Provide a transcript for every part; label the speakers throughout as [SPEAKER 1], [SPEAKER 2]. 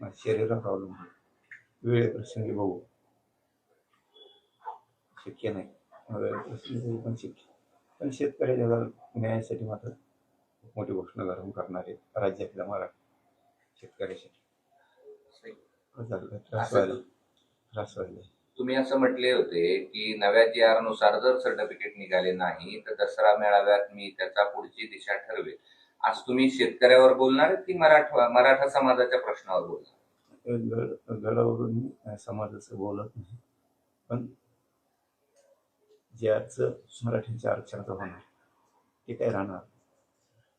[SPEAKER 1] शरीरावर अवलंबून वेळे प्रसंगी बघू. शक्य नाही. पण शक्य. पण शेतकऱ्याच्या न्यायासाठी मात्र खूप मोठी घोषणा धरून करणारे राज्यातल्या मराठी शेतकऱ्यासाठी. त्रास व्हायला. त्रास व्हायला.
[SPEAKER 2] तुम्ही असं म्हटले होते की नव्या जी आरनुसार जर सर्टिफिकेट निघाले नाही तर दसरा मेळाव्यात मी त्याचा पुढची दिशा ठरवेल. आज तुम्ही शेतकऱ्यावर बोलणार की मराठा मराठा समाजाच्या प्रश्नावर बोलणार
[SPEAKER 1] गडावरून मी समाजाचं बोलत नाही. पण जे आजचं मराठीच्या आरक्षणाचं होणार ते काय राहणार?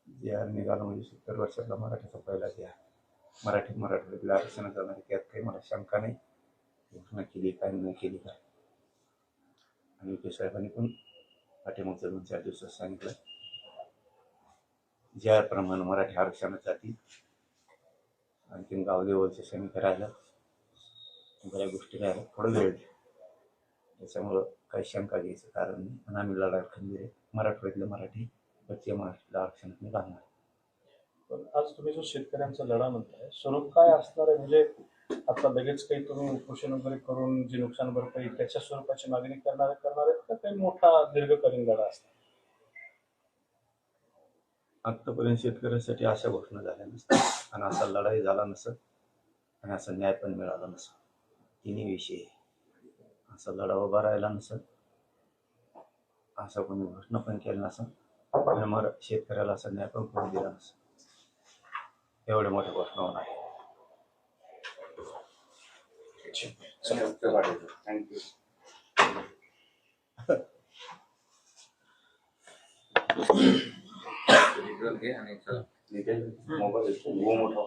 [SPEAKER 1] जे आर निघालं म्हणजे सत्तर वर्षातला मराठीचा पहिला जे मराठी मराठीतल्या आरक्षणात जाणार त्यात काही मला शंका नाही. घोषणा केली काय नाही केली काय आणि विखे साहेबांनी पण पाठीमागचं दोन चार दिवसात सांगितलं. ज्याप्रमाणे मराठी आरक्षणात जातील आणखीन गाव लेवलच्या समित्या बऱ्या गोष्टी राहिल्या थोडं वेळ त्याच्यामुळं काही शंका घ्यायचं कारण नाही. आणि आम्ही लढा खंबीर मराठवाड्यातलं मराठी पश्चिम महाराष्ट्राला आरक्षणात मी घालणार.
[SPEAKER 3] पण आज तुम्ही जो शेतकऱ्यांचा लढा म्हणताय स्वरूप काय असणार आहे? म्हणजे आता लगेच काही तुम्ही उपोषण वगैरे करून जी नुकसान भरपाई त्याच्या स्वरूपाची मागणी करणार करणार आहेत का? काही मोठा दीर्घकालीन लढा असणार?
[SPEAKER 1] आत्तापर्यंत शेतकऱ्यांसाठी अशा घोषणा झाल्या नसतात. आणि असा लढाई झाला नसत. आणि असा न्याय पण मिळाला नसत. तिन्ही विषय. असा लढा उभा राहिला नसत. असा कोणी घोषणा पण केली नसत. आणि मग शेतकऱ्याला असा न्याय पण करून दिला नसत. एवढ्या मोठ्या घोषणा होणार. आहे
[SPEAKER 2] थँक्यू घे आणि चला
[SPEAKER 1] मोबाईल मोठा.